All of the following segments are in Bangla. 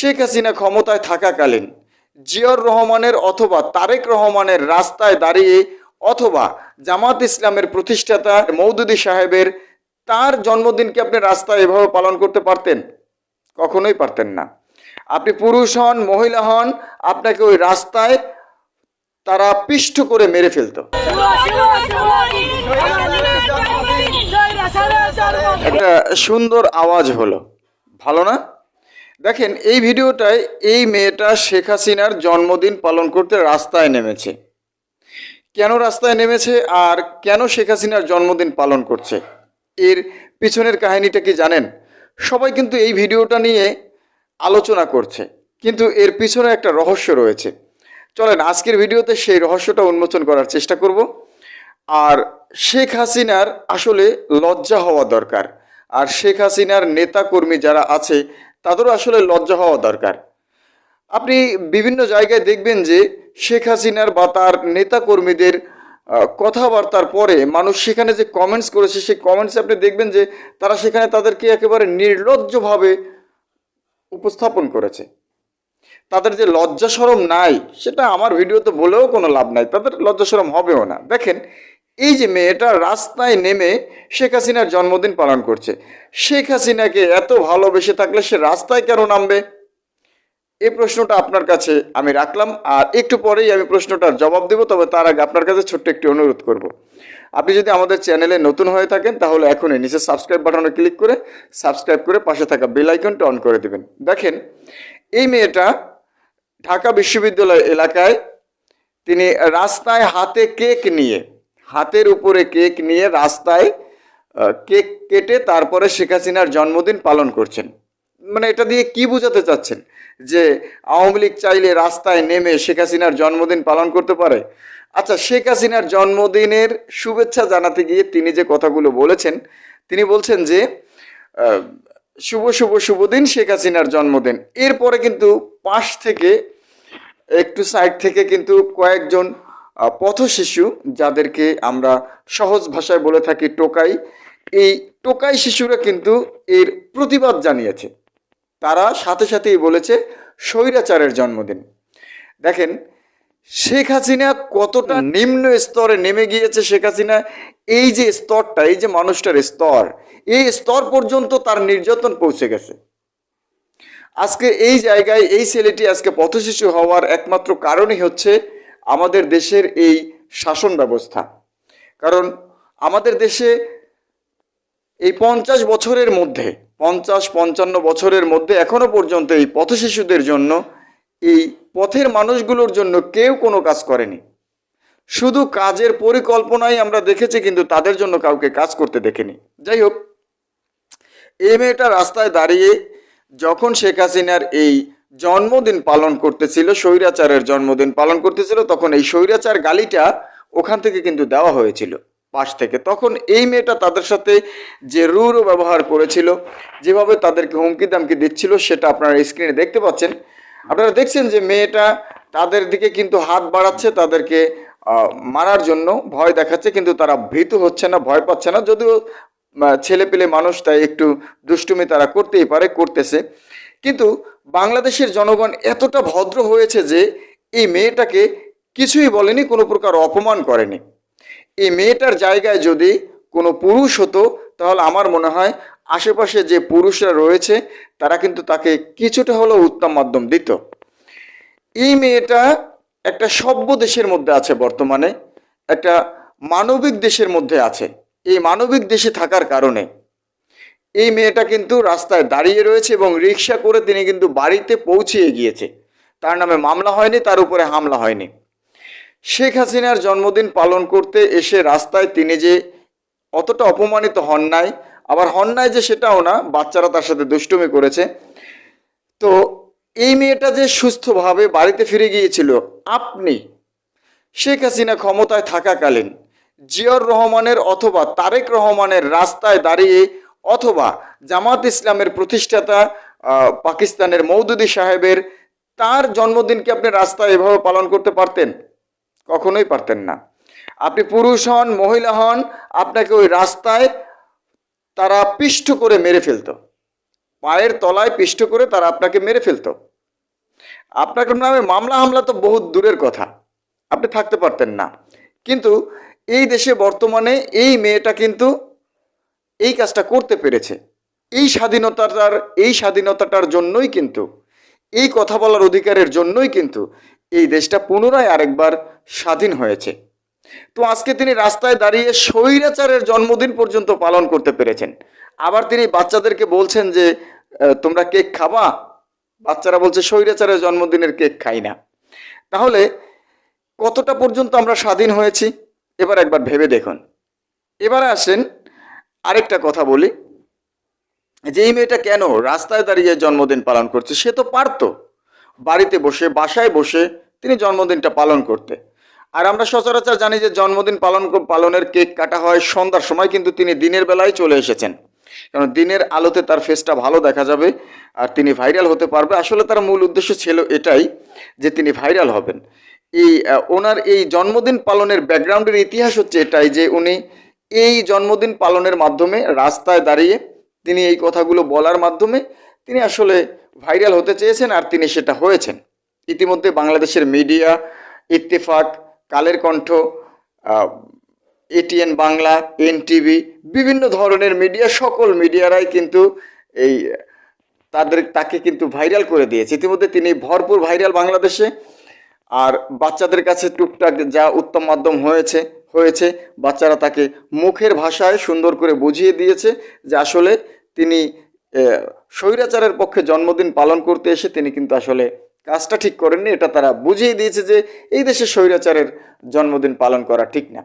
শেখ হাসিনা ক্ষমতায় থাকাকালীন জিয়র রহমানের অথবা তারেক রহমানের রাস্তায় দাঁড়িয়ে অথবা জামাত ইসলামের প্রতিষ্ঠাতা মৌদুদি সাহেবের তার জন্মদিনকে আপনি রাস্তায় এভাবে পালন করতে পারতেন? কখনোই পারতেন না। আপনি পুরুষ হন, মহিলা হন, আপনাকে ওই রাস্তায় তারা পিষ্ট করে মেরে ফেলত। একটা সুন্দর আওয়াজ হলো, ভালো না? দেখেন, এই ভিডিওটায় এই মেয়েটা শেখ হাসিনার জন্মদিন পালন করতে রাস্তায় নেমেছে। কেন রাস্তায় নেমেছে আর কেন শেখ হাসিনার জন্মদিন পালন করছে? এর পিছনের কাহিনীটা কি জানেন? সবাই কিন্তু এই ভিডিওটা নিয়ে আলোচনা করছে, কিন্তু এর পিছনে একটা রহস্য রয়েছে। চলেন, আজকের ভিডিওতে সেই রহস্যটা উন্মোচন করার চেষ্টা করব। আর শেখ হাসিনার আসলে লজ্জা হওয়া দরকার। আর শেখ হাসিনার নেতা কর্মী যারা আছে তাদেরও আসলে লজ্জা হওয়া দরকার। আপনি বিভিন্ন জায়গায় দেখবেন যে শেখ হাসিনার বা তার নেতা কর্মীদের কথাবার্তার পরে মানুষ সেখানে যে কমেন্টস করেছে, সেই কমেন্টসে আপনি দেখবেন যে তারা সেখানে তাদেরকে একেবারে নির্লজ্জভাবে উপস্থাপন করেছে। তাদের যে লজ্জা সরম নাই, সেটা আমার ভিডিওতে বলেও কোনো লাভ নাই। তাদের লজ্জা সরম হবেও না। দেখেন এই যে মেয়েটা রাস্তায় নেমে শেখ হাসিনার জন্মদিন পালন করছে, শেখ হাসিনাকে এত ভালোবেসে থাকলে সে রাস্তায় কেন নামবে? এই প্রশ্নটা আপনার কাছে আমি রাখলাম, আর একটু পরেই আমি প্রশ্নটার জবাব দেব, তবে তার আগে আপনার কাছে ছোট্ট একটি অনুরোধ করব। আপনি যদি আমাদের চ্যানেলে নতুন হয়ে থাকেন, তাহলে এখনই নিচে সাবস্ক্রাইব বাটনে ক্লিক করে, সাবস্ক্রাইব করে পাশে থাকা বেল আইকনটা অন করে দেবেন। দেখেন, এই মেয়েটা ঢাকা বিশ্ববিদ্যালয় এলাকায় তিনি রাস্তায় হাতে কেক নিয়ে হাতের উপরে কেক নিয়ে রাস্তায় কেক কেটে তারপরে শেখ হাসিনার জন্মদিন পালন করছেন। মানে এটা দিয়ে কি বোঝাতে চাচ্ছেন? যে আওয়ামী লীগ চাইলে রাস্তায় নেমে শেখ হাসিনার জন্মদিন পালন করতে পারে? আচ্ছা শেখ হাসিনার জন্মদিনের শুভেচ্ছা জানাতে গিয়ে তিনি যে কথাগুলো বলেছেন, তিনি বলছেন যে শুভ শুভ শুভ দিন শেখ হাসিনার জন্মদিন। এরপরে কিন্তু পাশ থেকে, একটু সাইড থেকে কিন্তু কয়েকজন আহ, পথশিশু যাদেরকে আমরা সহজ ভাষায় বলে থাকি টোকাই এই টোকাই শিশুরা কিন্তু এর প্রতিবাদ জানিয়েছে। তারা সাথে সাথেই বলেছে স্বৈরাচারের জন্মদিন। দেখেন শেখ হাসিনা কতটা নিম্ন স্তরে নেমে গিয়েছে শেখ হাসিনা এই যে স্তরটা এই যে মানুষটার স্তর এই স্তর পর্যন্ত তার নির্যাতন পৌঁছে গেছে। আজকে এই জায়গায় এই ছেলেটি আজকে পথশিশু হওয়ার একমাত্র কারণই হচ্ছে আমাদের দেশের এই শাসন ব্যবস্থা। কারণ আমাদের দেশে এই পঞ্চাশ বছরের মধ্যে, পঞ্চাশ, পঞ্চান্ন বছরের মধ্যে এখনও পর্যন্ত এই পথশিশুদের জন্য এই পথের মানুষগুলোর জন্য কেউ কোনো কাজ করেনি। শুধু কাজের পরিকল্পনাই আমরা দেখেছি, কিন্তু তাদের জন্য কাউকে কাজ করতে দেখেনি। যাই হোক, এই মেয়েটা রাস্তায় দাঁড়িয়ে যখন শেখ হাসিনার এই জন্মদিন পালন করতেছিল, স্বৈরাচারের জন্মদিন পালন করতেছিল, তখন এই স্বৈরাচার গালিটা ওখান থেকে কিন্তু দেওয়া হয়েছিল, পাশ থেকে। তখন এই মেয়েটা তাদের সাথে যে রূঢ় ব্যবহার করেছিল, যেভাবে তাদেরকে হুমকি দামকি দিচ্ছিল, সেটা আপনারা স্ক্রিনে দেখতে পাচ্ছেন। আপনারা দেখছেন যে মেয়েটা তাদের দিকে কিন্তু হাত বাড়াচ্ছে, তাদেরকে মারার জন্য ভয় দেখাচ্ছে, কিন্তু তারা ভীত হচ্ছে না, ভয় পাচ্ছে না। যদিও ছেলে পেলে মানুষ তাই একটু দুষ্টুমি তারা করতেই পারে, করতেছে। কিন্তু বাংলাদেশের জনগণ এতটা ভদ্র হয়েছে যে এই মেয়েটাকে কিছুই বলেনি, কোনো প্রকার অপমান করেনি। এই মেয়েটার জায়গায় যদি কোনো পুরুষ হতো, তাহলে আমার মনে হয় আশেপাশে যে পুরুষরা রয়েছে, তারা কিন্তু তাকে কিছুটা হলেও উত্তম মাধ্যম দিত। এই মেয়েটা একটা সভ্য দেশের মধ্যে আছে বর্তমানে, একটা মানবিক দেশের মধ্যে আছে। এই মানবিক দেশে থাকার কারণে এই মেয়েটা কিন্তু রাস্তায় দাঁড়িয়ে রয়েছে এবং রিক্সা করে তিনি কিন্তু বাড়িতে পৌঁছিয়ে গিয়েছে। তার নামে মামলা হয়নি, তার উপরে হামলা হয়নি। শেখ হাসিনার জন্মদিন পালন করতে এসে রাস্তায় তিনি যে অতটা অপমানিত হন নাই, আবার হন নাই যে সেটাও না, বাচ্চারা তার সাথে দুষ্টুমি করেছে। তো এই মেয়েটা যে সুস্থভাবে বাড়িতে ফিরে গিয়েছিল, আপনি শেখ হাসিনা ক্ষমতায় থাকাকালীন জিয়র রহমানের অথবা তারেক রহমানের রাস্তায় দাঁড়িয়ে অথবা জামাত ইসলামের প্রতিষ্ঠাতা পাকিস্তানের মৌদুদি সাহেবের তার জন্মদিনকে আপনি রাস্তায় এভাবে পালন করতে পারতেন? কখনোই পারতেন না। আপনি পুরুষ হন, মহিলা হন, আপনাকে ওই রাস্তায় তারা পিষ্ট করে মেরে ফেলতো। পায়ের তলায় পিষ্ট করে তারা আপনাকে মেরে ফেলতো। আপনার নামে মামলা হামলা তো বহুত দূরের কথা। আপনি থাকতে পারতেন না। কিন্তু এই দেশে বর্তমানে এই মেয়েটা কিন্তু এই কাজটা করতে পেরেছে। এই স্বাধীনতাটার এই স্বাধীনতাটার জন্যই কিন্তু, এই কথা বলার অধিকারের জন্যই কিন্তু এই দেশটা পুনরায় আরেকবার স্বাধীন হয়েছে। তো আজকে তিনি রাস্তায় দাঁড়িয়ে স্বৈরাচারের জন্মদিন পর্যন্ত পালন করতে পেরেছেন। আবার তিনি বাচ্চাদেরকে বলছেন যে তোমরা কেক খাবা? বাচ্চারা বলছে, স্বৈরাচারের জন্মদিনের কেক খাই না। তাহলে কতটা পর্যন্ত আমরা স্বাধীন হয়েছি? এবার একবার ভেবে দেখুন। এবারে আসেন আরেকটা কথা বলি, যে এই মেয়েটা কেন রাস্তায় দাঁড়িয়ে জন্মদিন পালন করছে, সে তো পারতো। বাড়িতে বসে, বাসায় বসে তিনি জন্মদিনটা পালন করতে। আর আমরা সচরাচর জানি যে জন্মদিন পালন পালনের কেক কাটা হয় সন্ধ্যার সময়, কিন্তু তিনি দিনের বেলায় চলে এসেছেন। কারণ দিনের আলোতে তার ফেসটা ভালো দেখা যাবে আর তিনি ভাইরাল হতে পারবে। আসলে তার মূল উদ্দেশ্য ছিল এটাই যে তিনি ভাইরাল হবেন। এই ওনার এই জন্মদিন পালনের ব্যাকগ্রাউন্ডের ইতিহাস হচ্ছে এটাই যে উনি এই জন্মদিন পালনের মাধ্যমে রাস্তায় দাঁড়িয়ে তিনি এই কথাগুলো বলার মাধ্যমে তিনি আসলে ভাইরাল হতে চেয়েছেন আর তিনি সেটা হয়েছেন। ইতিমধ্যে বাংলাদেশের media, Ittefaq, Kaler Kantho ATN Bangla, NTV, বিভিন্ন ধরনের মিডিয়া, সকল মিডিয়ারাই কিন্তু এই, তাদের, তাকে কিন্তু ভাইরাল করে দিয়েছে। ইতিমধ্যে তিনি ভরপুর ভাইরাল বাংলাদেশে। আর বাচ্চাদের কাছে টুকটাক যা উত্তম মাধ্যম হয়েছে হয়েছে। বাচ্চারা তাকে মুখের ভাষায় সুন্দর করে বুঝিয়ে দিয়েছে যে আসলে তিনি স্বৈরাচারের পক্ষে জন্মদিন পালন করতে এসে তিনি কিন্তু আসলে কাজটা ঠিক করেননি। এটা তারা বুঝিয়ে দিয়েছে যে এই দেশে স্বৈরাচারের জন্মদিন পালন করা ঠিক না।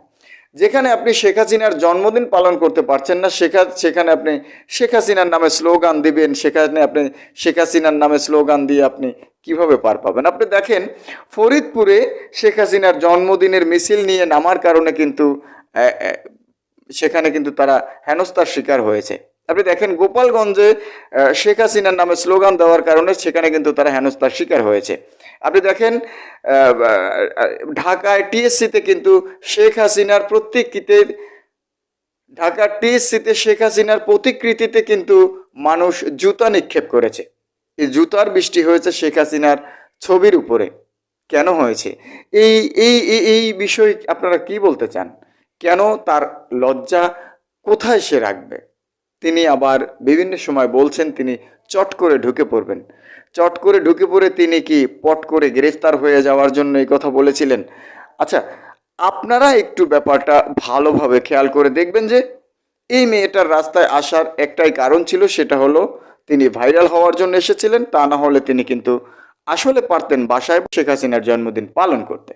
যেখানে আপনি শেখ হাসিনার জন্মদিন পালন করতে পারছেন না শেখা সেখানে আপনি শেখ হাসিনার নামে স্লোগান দিবেন, সেখানে আপনি শেখ হাসিনার নামে স্লোগান দিয়ে আপনি কীভাবে পার পাবেন? আপনি দেখেন, ফরিদপুরে শেখ হাসিনার জন্মদিনের মিছিল নিয়ে নামার কারণে কিন্তু সেখানে কিন্তু তারা হেনস্থার শিকার হয়েছে। আপনি দেখেন, গোপালগঞ্জে শেখ হাসিনার নামে স্লোগান দেওয়ার কারণে সেখানে কিন্তু তারা হেনস্থার শিকার হয়েছে। আপনি দেখেন ঢাকায় টিএসসিতে কিন্তু শেখ হাসিনার প্রত্যেকটিতে ঢাকার টিএসসিতে শেখ হাসিনার প্রতিকৃতিতে কিন্তু মানুষ জুতা নিক্ষেপ করেছে। এই জুতার বৃষ্টি হয়েছে শেখ হাসিনার ছবির উপরে। কেন হয়েছে? এই এই এই বিষয়ে আপনারা কি বলতে চান? কেন তার লজ্জা কোথায় সে রাখবে? তিনি আবার বিভিন্ন সময় বলছেন তিনি চট করে ঢুকে পড়বেন। চট করে ঢুকে পড়ে তিনি কি পট করে গ্রেফতার হয়ে যাওয়ার জন্য এই কথা বলেছিলেন? আচ্ছা আপনারা একটু ব্যাপারটা ভালোভাবে খেয়াল করে দেখবেন যে এই মেয়েটার রাস্তায় আসার একটাই কারণ ছিল সেটা হলো তিনি ভাইরাল হওয়ার জন্য এসেছিলেন, তা না হলে তিনি কিন্তু আসলে পারতেন বাসায় শেখ হাসিনার জন্মদিন পালন করতে।